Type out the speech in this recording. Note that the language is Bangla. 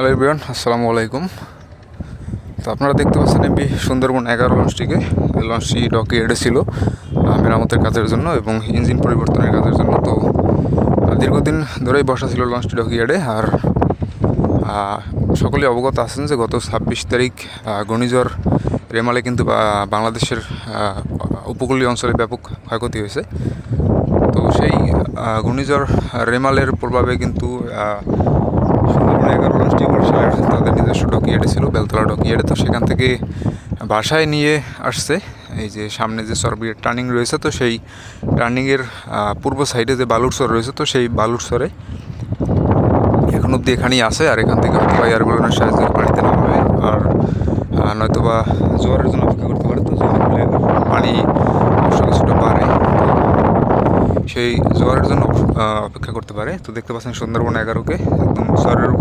হ্যালো এভরিওয়ান আসসালামু আলাইকুম তো আপনারা দেখতে পাচ্ছেন এমবি সুন্দরবন এগারো লঞ্চটিকে লঞ্চটি ডকে এড়েছিল মেরামতের কাজের জন্য এবং ইঞ্জিন পরিবর্তনের কাজের জন্য। তো দীর্ঘদিন ধরেই বসা ছিল লঞ্চটি ডকে এড়ে আর সকলে অবগত আছেন যে গত ছাব্বিশ তারিখ ঘূর্ণিঝড়, রেমালে কিন্তু বাংলাদেশের উপকূলীয় অঞ্চলে ব্যাপক ক্ষয়ক্ষতি হয়েছে। তো সেই ঘূর্ণিঝড়, রেমালের প্রভাবে কিন্তু এগারো লঞ্চটি বরিশালের তাদের নিজস্ব ডকিয়ার্ডে ছিল, বেলতলা ডকিয়ার্ডে তো সেখান থেকে বাসায় নিয়ে আসছে। এই যে সামনে যে সরবির টার্নিং রয়েছে, তো সেই টার্নিংয়ের পূর্ব সাইডে যে বালুরসর রয়েছে, তো সেই বালুরসরে এখন অব্দি এখানেই আছে। আর এখান থেকে হয়তো বা এয়ার বেলুনের সাহায্যে পানিতে নামবে। আর নয়তো বা জোয়ারের জন্য অপেক্ষা করতে পারে, তো জোয়ার সেই জোয়ারের জন্য অপেক্ষা করতে পারে। তো দেখতে পাচ্ছেন সুন্দরবন এগারোকে একদম স্বরের